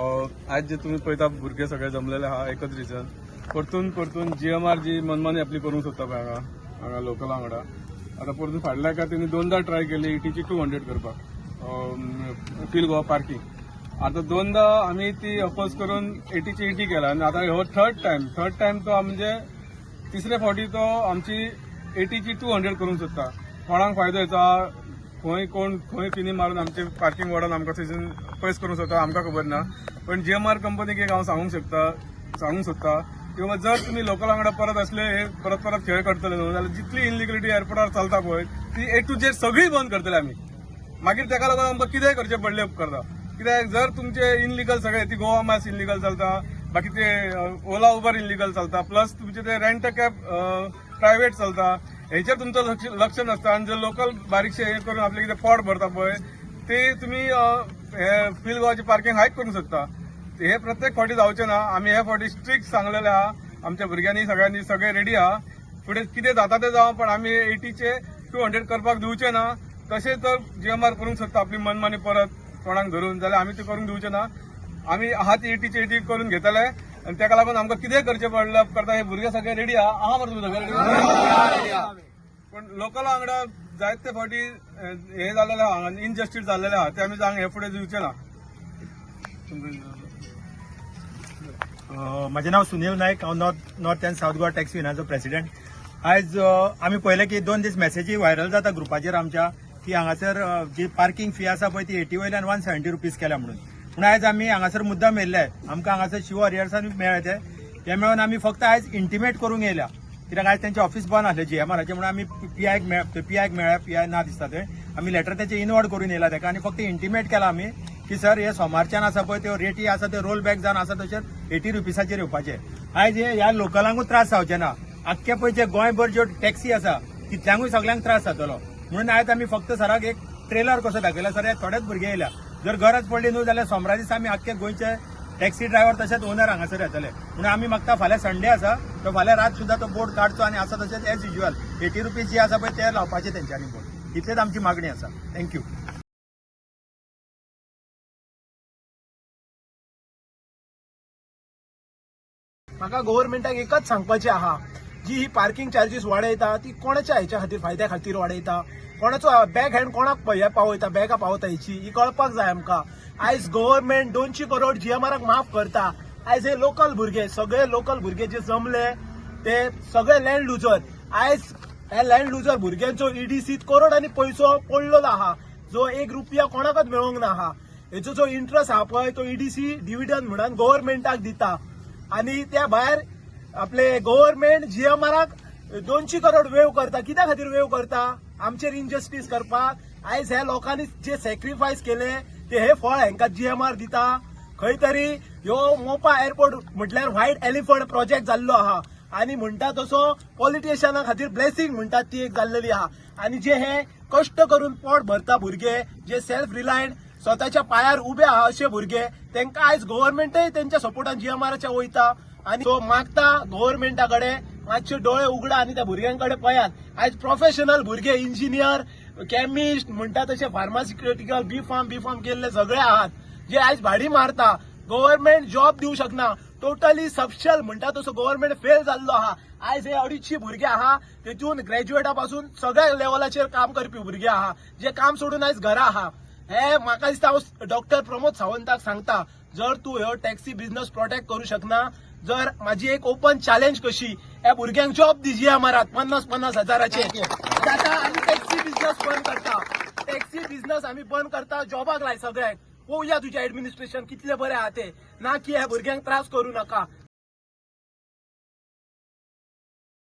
आज जे तुम्ही पळयता भुरगे सगळे जमलेले आहा एकच रिजन परतून परतून जी एम आर जी मनमानी आपली करूंक सोदता पळय हांगा हांगा लोकल वांगडा आतां परतून फाटल्या एका तेणी दोनदा ट्राय केली इटीची टू हंड्रेड करपाक. फील गोवा पार्किंग आता दोनदा आम्ही ती अपोज करून एटीची एटी केला. आणि आता हो थर्ड टाइम थर्ड टाइम तो म्हणजे तिसरे फावटी तो आमची एटीची टू हंड्रेड करूंक सोदता कोणाक फायदो येता खंय कोण खंय फिनी मारून आमचे पार्किंग वॉर्डान आमकां थंयसून पयस करूंक सोदता आमकां खबर ना. पण आर कंपनीक एक हांव सांगूंक शकता सांगूंक सोदता किंवा जर तुम्ही लोकल वांगडा परत असले हे परत परत खेळ करतले न्हू जाल्यार जितली इनलिगलिटी एअरपोर्टार चलता पळय ती ए टू जेड सगळी बंद करतले आमी मागीर तेका लागून आमकां कितेंय करचें पडलें उपकारता. कित्याक जर तुमचे इनलिगल सगळे ती गोवा मास इनलिगल चलता बाकी ते ओला उबर इनलिगल चलता प्लस तुमचे ते रेंट कॅब प्रायव्हेट चलता हेचेर तुमचं लक्ष लक्ष नसता. आणि जर लोकल बारीकशे हे करून आपले कितें पोट भरता पळय ते तुम्ही हे फील गोवाची पार्किंग हायक करूंक शकता. हे प्रत्येक फावटी जावचें ना आमी हे फावटी स्ट्रिक्ट सांगलेले आहा आमच्या भुरग्यांनी सगळ्यांनी सगळे रेडी आहा फुडें कितें जाता तें जावं पण आमी एटीचे टू हंड्रेड करपाक दिवचे ना. तशें तर जीएमआर करूंक शकता आपली मनमानी परत कोणाक धरून. जाल्यार आमी ते करूंक दिवचे ना. आमी आहा ती एटी करून घेतले आनी तेका लागून आमकां कितें करचें पडलें करता हे भुरगे सगळे रेडी आहा आहा मरे तुमी सगळे पण लोकला वांगडा जायते फावटी हे जाल्लेले आहा इनजस्टीस जाल्लेले आहा ते आमी जांग हे फुडें दिवचे ना म्हजें नाव सुनील नायक हांव north north and south Goa taxi युनियनाचो president आयज आमी पळयलें की दोन दीस मेसेजी व्हायरल जाता ग्रुपाचेर आमच्या की हांगासर जी पार्किंग फी आसा पळय ती एटी वयल्यान वन सेव्हन्टी रुपीज केल्या म्हणून. पूण आयज आमी हांगासर मुद्दाम येयल्ले आमकां हांगासर शिव हरिहरसान मेळ्ळे ते ते मेळून आमी फक्त आयज इंटिमेट करूंक येयल्या कित्याक आयज तेंचे ऑफिस बंद आसलें जीएमआराचें म्हणून आमी पी आयक पी आयक मेळ्ळ्या पी आय ना दिसता थंय आमी लेटर तेचे इनवर्ड करून येयला तेका आनी फक्त इंटिमेट केला आमी की सर हे सोमारच्यान आसा पळय त्यो रेटी आसा त्यो रोल बॅक जावन आसा तशेंच एटी रुपीसाचेर येवपाचे आयज हे ह्या लोकलांकूच त्रास जावचे ना आख्खे पळय जे गोंयभर ज्यो टॅक्सी आसा तितल्यांकूय सगळ्यांक त्रास जातलो. म्हणून आयज आमी फक्त सराक एक ट्रेलर कसो दाखयला? सर हे थोडेच भुरगे येयल्या जर गरज पडली न्हू जाल्यार सोमरा दिसा आमी आख्खे गोंयचे टॅक्सी ड्रायव्हर तशेंच ओनर हांगासर येतले. म्हणून आमी मागता फाल्यां संडे आसा तो फाल्यां रात सुद्दां तो बोर्ड काडचो आनी आसा तशेंच एज युजल एटी रुपीज जी आसा पळय ते लावपाचे तेंच्यांनी बोर्ड इतलेच आमची मागणी आसा. थँक्यू म्हाका गव्हर्नमेंटाक एकच सांगपाचें आहा. जी ही पार्किंग चार्जीस वाडयता ती कोणाच्या हेच्या खातीर फायद्या खातीर वाडयता कोणाचो बॅग हँड कोणाक हे पावयता बॅगा पावता हेची ही कळपाक जाय आमकां. आयज गव्हर्मेंट दोनशे करोड जीएमआराक माफ करता. आयज हे लोकल भुरगे सगळे लोकल भुरगे जे जमले ते सगळे लँड लुजर आयज हे लँड लुजर भुरग्यांचो ईडीसीत करोडांनी पयसो पडलेलो आहा. जो एक रुपया कोणाकच मेळोंक ना आहा. हेचो जो इंट्रस्ट आहा पळय तो ईडीसी डिव्हिडंड म्हणून गव्हर्मेंटाक दिता. आणि त्या भायर आपले गव्हर्नमेंट जीएमआराक दोनशे करोड वेव करता. कित्या खातीर वेव करता? आमचेर इनजस्टीस करपाक आयज ह्या लोकांनी जे सॅक्रिफायस केले ते हे फळ हांकां जीएमआर दिता. खंय तरी ह्यो मोपा एअरपोर्ट म्हटल्यार व्हाईट एलिफंट प्रोजेक्ट जाल्लो आहा. आणि म्हणटा तसो पॉलिटिशियना खातीर ब्लेसिंग म्हणटात ती एक जाल्लेली आहा. आणि जे हे कष्ट करून पोट भरता भुरगे जे सेल्फ रिलायंट स्वतःच्या पायार उबे आहा असे भुरगे तांकां आयज गव्हर्नमेंटय त्यांच्या सपोर्टान जीएमआरच्या वयता. आणि तो मागता गव्हर्नमेंटाकडे मातशे डोळे उगडा आणि त्या भुरग्यांकडे पळयात आयज प्रोफेशनल भुरगे इंजिनियर कॅमिस्ट म्हणटा तसे pharmaceutical B Pharm B Pharm केल्ले सगळे आहात. जे आयज भाडी मारता गव्हर्नमेंट जॉब दिवंक शकना. टोटली सबशल म्हणटा तसो गव्हर्नमेंट फेल जाल्लो आहा. आयज हे अडीचशी भुरगे आहा तेतून ग्रॅज्युएटा पासून सगळ्या लेवलाचेर काम करपी भुरगे आहा. जे काम सोडून आयज घरा आहा. हे म्हाका दिसता हांव डॉक्टर प्रमोद सावंताक सांगता जर तूं ह्यो टॅक्सी बिझनेस प्रोटेक्ट करूं शकना जर माझी एक ओपन चॅलेंज कशी ह्या भुरग्यांक जॉब दी जीएमआरात पन्नास पन्नास हजाराचे. जाता आमी टॅक्सी बिझनेस बंद करता. टॅक्सी बिझनेस आमी बंद करता जॉबाक लाय सगळ्यांक. पळोवया तुजें ऍडमिनिस्ट्रेशन कितले बरें आहा ते. ना की ह्या भुरग्यांक त्रास करूं नाका.